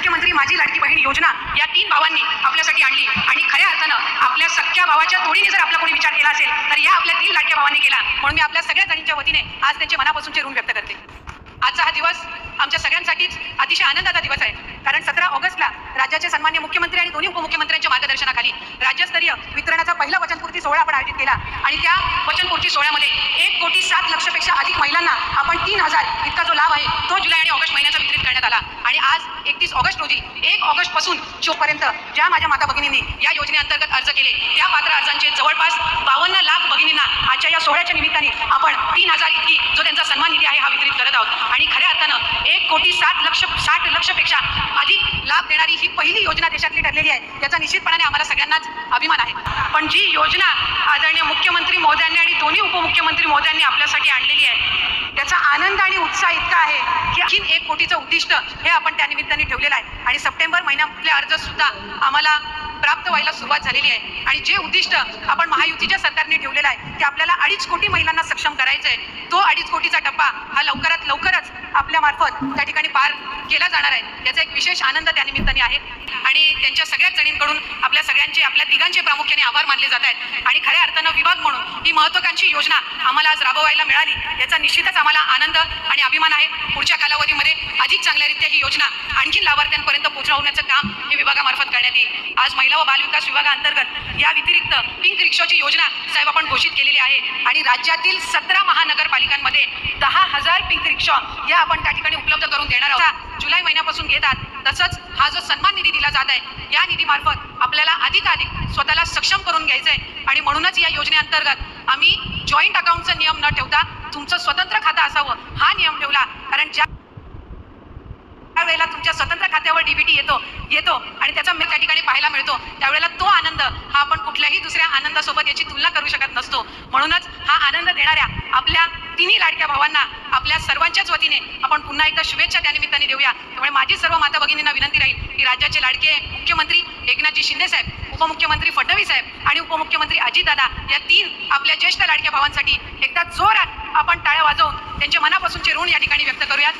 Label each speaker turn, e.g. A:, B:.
A: मुख्यमंत्री माझी लाडकी बहीण योजना या तीन भावांनी आपल्यासाठी आणली. आणि खऱ्या अर्थानं आपल्या सख्या भावाच्या तोडीने जर आपला कोणी विचार केला असेल तर या आपल्या तीन लाडक्या भावांनी केला. म्हणून मी आपल्या सगळ्या जणींच्या वतीने आज त्यांचे मनापासूनचे ऋण व्यक्त करते. आजचा हा दिवस आमच्या सगळ्यांसाठीच अतिशय आनंदाचा दिवस आहे. कारण सतरा ऑगस्टला राज्याचे सन्मान्य मुख्यमंत्री आणि दोन्ही उपमुख्यमंत्र्यांच्या मार्गदर्शनाखाली राज्यस्तरीय वितरणाचा पहिला वचनपूर्ती सोहळा आपण आयोजित केला. आणि त्या वचनपूर्ती सोहळ्यामध्ये कोटी सात लक्षपेक्षा अधिक महिलांना आपण तीन हजार इतका जो लाभ आहे तो जुलै आणि ऑगस्ट महिन्याचा वितरित करण्यात आला. आणि आज एकतीस ऑगस्ट रोजी एक ऑगस्टपासून पर्यंत ज्या माझ्या माता भगिनींनी या योजनेअंतर्गत अर्ज केले त्या पात्र अर्जांचे जवळपास बावन्न लाख सोहळ्याच्या निमित्ताने आपण तीन हजार इतकी जो त्यांचा सन्मान निधी आहे हा वितरित करत आहोत. आणि खऱ्या अर्थानं एक कोटी सात लक्ष साठ लक्षपेक्षा अधिक लाभ देणारी ही पहिली योजना देशातली ठरलेली आहे. याचा निश्चितपणाने आम्हाला सगळ्यांनाच अभिमान आहे. पण जी योजना आदरणीय मुख्यमंत्री महोदयांनी आणि दोन्ही उपमुख्यमंत्री महोदयांनी आपल्यासाठी आणलेली आहे त्याचा आनंद आणि उत्साह इतका आहे की आणखीन एक कोटीचं उद्दिष्ट हे आपण त्या निमित्ताने ठेवलेलं आहे. आणि सप्टेंबर महिन्यातले अर्ज सुद्धा आम्हाला प्राप्त व्हायला सुरुवात झालेली आहे. आणि जे उद्दिष्ट आपण महायुतीच्या सरकारने ठेवलेलं आहे ते आपल्याला अडीच कोटी महिलांना सक्षम करायचं आहे तो अडीच कोटीचा टप्पा हा लवकरात लवकरच आपल्या मार्फत त्या ठिकाणी पार केला जाणार आहे. याचा एक विशेष आनंद त्या निमित्ताने आहे. आणि त्यांच्या सगळ्याच जणींकडून आपल्या सगळ्यांचे आपल्या तिघांचे प्रामुख्याने आभार मानले जात आहेत. आणि खऱ्या अर्थानं विभाग म्हणून ही महत्वाकांक्षी योजना आम्हाला आज राबवायला मिळाली याचा निश्चितच आम्हाला आनंद आणि अभिमान आहे. पुढच्या कालावधी अधिक चांगल्यारीत्या ही योजना आणखी लाभार्थ्यांपर्यंत पोहोचवण्याचं काम हे विभागामार्फत करण्यात येईल. आज महिला व बालविकास विभागाअंतर्गत या व्यतिरिक्त पिंक रिक्षाची योजना साहेब आपण घोषित केलेली आहे आणि राज्यातील सतरा महानगरपालिकांमध्ये दहा हजार पिंक रिक्षा या आपण त्या ठिकाणी उपलब्ध करून देणार आहोत. जुलै महिन्यापासून घेतात. तसंच हा जो सन्मान निधी दिला जात आहे या निधीमार्फत आपल्याला अधिकाधिक स्वतःला सक्षम करून घ्यायचं आहे आणि म्हणूनच या योजनेअंतर्गत आम्ही जॉईंट अकाउंटचा नियम न ठेवता तुमचं स्वतंत्र खातं असावं हा नियम ठेवला. कारण ज्या ज्या वेळेला तुमच्या स्वतंत्र खात्यावर डीबीटी येतो येतो आणि त्याचा मी त्या ठिकाणी पाहायला मिळतो. त्यावेळेला तो आनंद हा आपण कुठल्याही दुसऱ्या आनंदासोबत याची तुलना करू शकत नसतो. म्हणूनच हा आनंद देणाऱ्या आपल्या तिन्ही लाडक्या भावांना आपल्या सर्वांच्याच वतीने आपण पुन्हा एकदा शुभेच्छा त्या निमित्ताने देऊया. त्यामुळे माझी सर्व माता भगिनींना विनंती राहील की राज्याचे लाडके मुख्यमंत्री एकनाथजी शिंदे साहेब उपमुख्यमंत्री फडणवीस साहेब आणि उपमुख्यमंत्री अजितदादा या तीन आपल्या ज्येष्ठ लाडक्या भावांसाठी एकदा जोरात आपण टाळ्या वाजवून त्यांच्या मनापासूनचे ऋण या ठिकाणी व्यक्त करूयात.